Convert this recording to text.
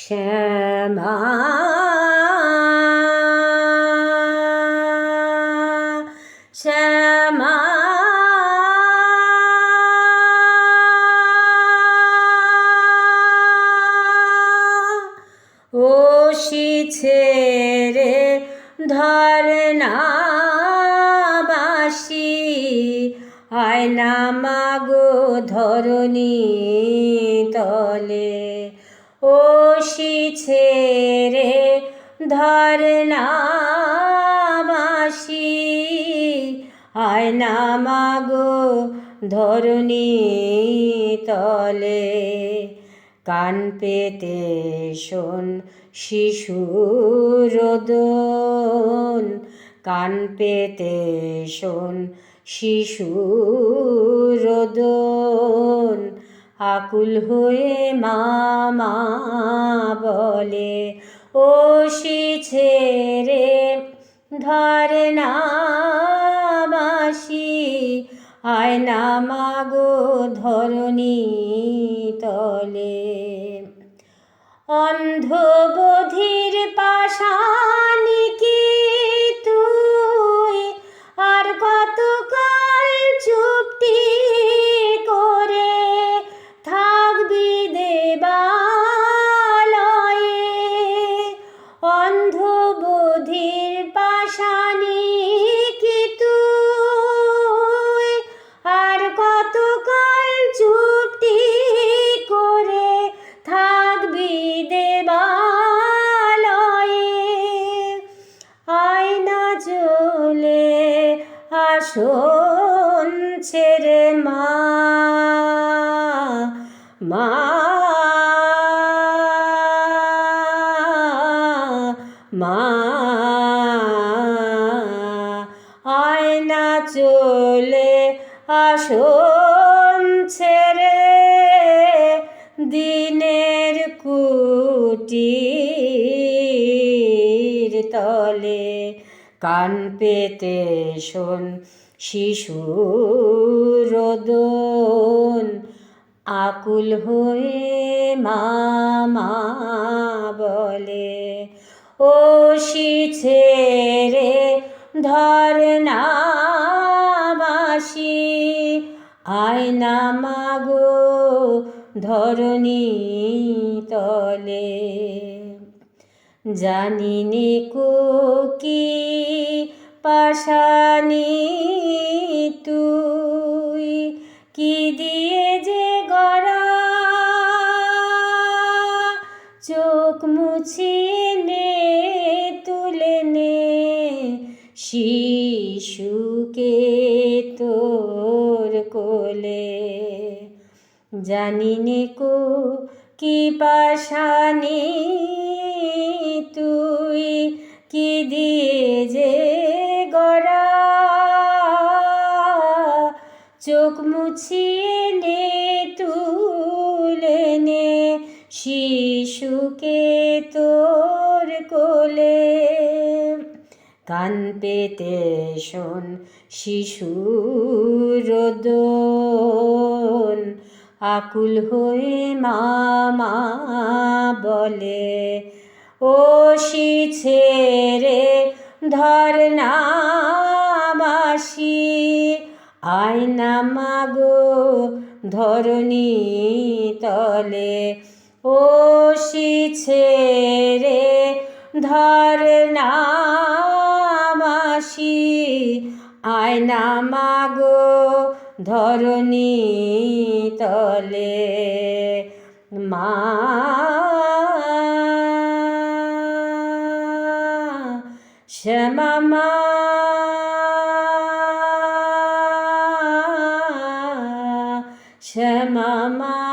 শ্যামা। শ্যামা। ও ছেড়ে ধরনা বাসি আয়না মাগো ধরণী তলে। ও ছেড়ে ধরনা বাসি আয়না মাগো ধরণী তলে। কান পেতে শোন শিশুরোদন কান পেতে শোন শিশুরোদন আকুল হয়ে মামা বলে ও ছেড়ে ধরে না আয়না মাগো ধরণী তলে। অন্ধবধির পাশানি আসন ছেড়ে মা। মা। আয়না চলে আসন ছেড়ে দিনের কুটির তলে কান পেতে শোন শিশুরোদন আকুল হয়ে মামা বলে, ও ছেড়ে ধর না বাসি আয়না মাগো ধরণী তলে। জানি নে কো পাশানি তুই, কি দিয়ে যে গড়া, চোখ মুছিয়ে নে তুলে নে, শিশুকে তোর কোলে। জানি নে কো কি পাশানি তুই কি দিয়ে যে গড়া? চোখ মুছিয়ে নে, তুলে নে, শিশুকে তোর কোলে। কান পেতে শোন শিশুরোদন আকুল হয়ে মামা বলে ও ছেড়ে ধর না আয়না মাগো ধরণী তলে। ও ছেড়ে ধর না বাসি আয়না মাগো ধরণী তলে। মা mama.